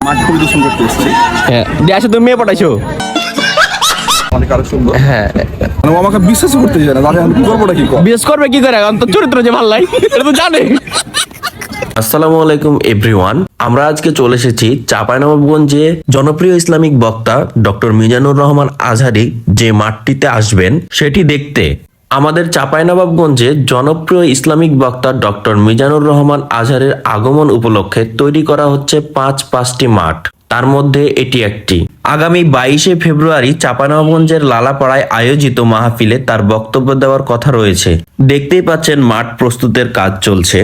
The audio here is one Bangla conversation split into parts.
মাঠ পরিদর্শন করতে এসেছি হ্যাঁ দিয়ে আসো তুমি মেয়ে পাঠাইছো অনেক আরও সুন্দর। হ্যাঁ। মানে ও আমাকে বিশ্বাস করতে চায় না তাহলে আমি করবোটা কি? কর বিশেষ করবে কি করে? চরিত্র যে ভালো লাই এটা তো জানে। আসসালামু আলাইকুম এভরিওয়ান আমরা আজকে চলে এসেছি চাঁপাইনবাবগঞ্জে জনপ্রিয় ইসলামিক বক্তা ডক্টর মিজানুর রহমান আজহারি যে মাঠটিতে আসবেন সেটি দেখতে। আমাদের চাঁপাইনবাবগঞ্জে জনপ্রিয় ইসলামিক বক্তা ডক্টর মিজানুর রহমান আজহারের আগমন উপলক্ষে তৈরি করা হচ্ছে পাঁচ পাঁচটি মাঠ। তার মধ্যে এটি একটি। আগামী বাইশে ফেব্রুয়ারি চাঁপানগঞ্জের লালাপাড়ায় আয়োজিত মাহফিলে তার বক্তব্য দেওয়ার কথা রয়েছে। দেখতেই পাচ্ছেন মাঠ প্রস্তুতের কাজ চলছে।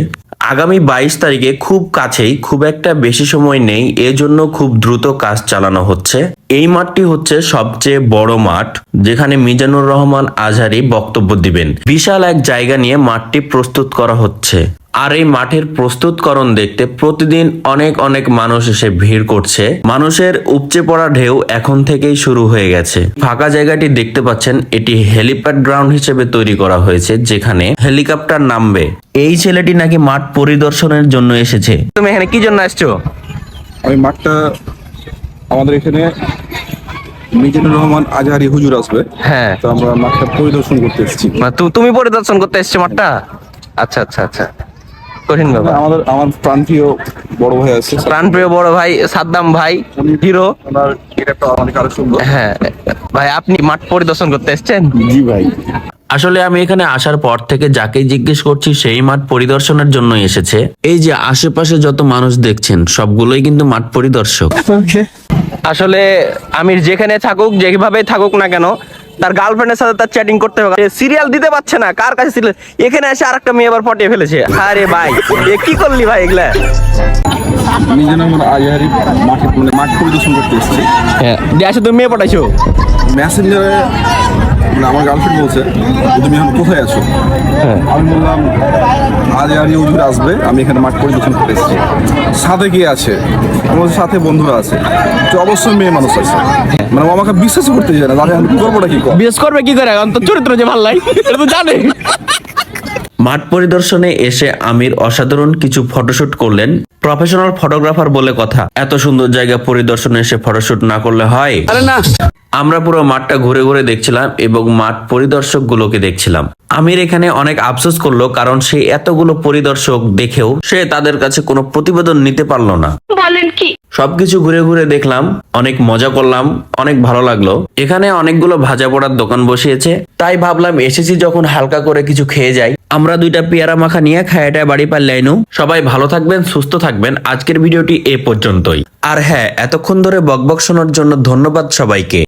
আগামী বাইশ তারিখে খুব কাছেই খুব একটা বেশি সময় নেই, এজন্য খুব দ্রুত কাজ চালানো হচ্ছে। এই মাঠটি হচ্ছে সবচেয়ে বড় মাঠ, যেখানে মিজানুর রহমান আজহারি বক্তব্য দিবেন। বিশাল এক জায়গা নিয়ে মাঠটি প্রস্তুত করা হচ্ছে। আর এই মাঠের প্রস্তুতকরণ দেখতে প্রতিদিন অনেক অনেক মানুষ এসে ভিড় করছে। মানুষের উপচে পড়া ঢেউ এখন থেকেই শুরু হয়ে গেছে। ফাঁকা জায়গাটি দেখতে পাচ্ছেন এটি হেলিপ্যাড গ্রাউন্ড হিসেবে তৈরি করা হয়েছে যেখানে হেলিকপ্টার নামবে। এই ছেলেটি নাকি মাঠ পরিদর্শনের জন্য এসেছে। তুমি এখানে কি জন্য আসছো? আমি মাঠটা আমাদের এখানে মিজানুর রহমান আজহারি হুজুর আসবে। হ্যাঁ। তো আমরা মাঠটা পরিদর্শন করতে এসেছি। তুমি পরিদর্শন করতে এসছো মাঠটা? আচ্ছা আচ্ছা আচ্ছা। কঠিন ব্যাপার। আমাদের আমার বড় ভাই আছে। প্রাণপ্রিয় বড় ভাই সাদ্দাম ভাই হিরো। হ্যাঁ ভাই আপনি মাঠ পরিদর্শন করতে এসছেন? জি ভাই। আসলে আমি এখানে আসার পর থেকে যাকে জিজ্ঞেস করছি সেই মাঠ পরিদর্শনের জন্য এসেছে। এই যে আশেপাশে যত মানুষ দেখছেন সবগুলোই কিন্তু মাঠ পরিদর্শক। আসলে আমির যেখানে থাকুক যেভাবে থাকুক না কেন তার গার্লফ্রেন্ডের সাথে তার চ্যাটিং করতে হবে। সিরিয়াল দিতে পারছে না কার কাছে ছিল এখানে এসে আরেকটা মেয়ে আবার ফটিয়ে ফেলেছে। আরে ভাই এ কি করলি ভাই এগুলা? আজহারি মাঠে মানে মাঠ পরিদর্শন করতে এসেছি। হ্যাঁ দিয়ে আসো তুমি মেয়ে পটাইছো মেসেঞ্জারে মানে আমার গার্লফ্রেন্ড বলছে তুমি এখন কোথায় আছো? হ্যাঁ। আমি বললাম আজ আর হুজুর আসবে আমি এখানে মাঠ পরিদর্শন করে এসেছি। সাথে কে আছে? আমার সাথে বন্ধুরা আছে। তো অবশ্যই মেয়ে মানুষ আছে। মানে ও আমাকে বিশ্বাস করতে চায় না তাহলে আমি করবোটা কি কর? বিশেষ করবে কি করে? অন্তর চরিত্র যে ভালো লাগে এটা তো জানে। মাঠ পরিদর্শনে এসে আমির অসাধারণ কিছু ফটোশুট করলেন। প্রফেশনাল ফটোগ্রাফার বলে কথা এত সুন্দর জায়গা পরিদর্শনে এসে ফটোশুট না করলে হয়? না। আমরা পুরো মাঠটা ঘুরে ঘুরে দেখছিলাম এবং মাঠ পরিদর্শক গুলোকে দেখছিলাম। আমির এখানে অনেক আফসোস করল কারণ সে এতগুলো পরিদর্শক দেখেও সে তাদের কাছে কোনো প্রতিবেদন নিতে পারল না। বলেন কি? সবকিছু ঘুরে ঘুরে দেখলাম অনেক মজা করলাম অনেক ভালো লাগল। এখানে অনেকগুলো ভাজা পোড়ার দোকান বসিয়েছে তাই ভাবলাম এসেছি যখন হালকা করে কিছু খেয়ে যাই। আমরা দুইটা পেয়ারা মাখা নিয়ে খায়াটায় বাড়ি পারলাইনু সবাই ভালো থাকবেন, সুস্থ থাকবেন। আজকের ভিডিওটি এ পর্যন্তই। আর হ্যাঁ এতক্ষণ ধরে বকবক শোনার জন্য ধন্যবাদ সবাইকে।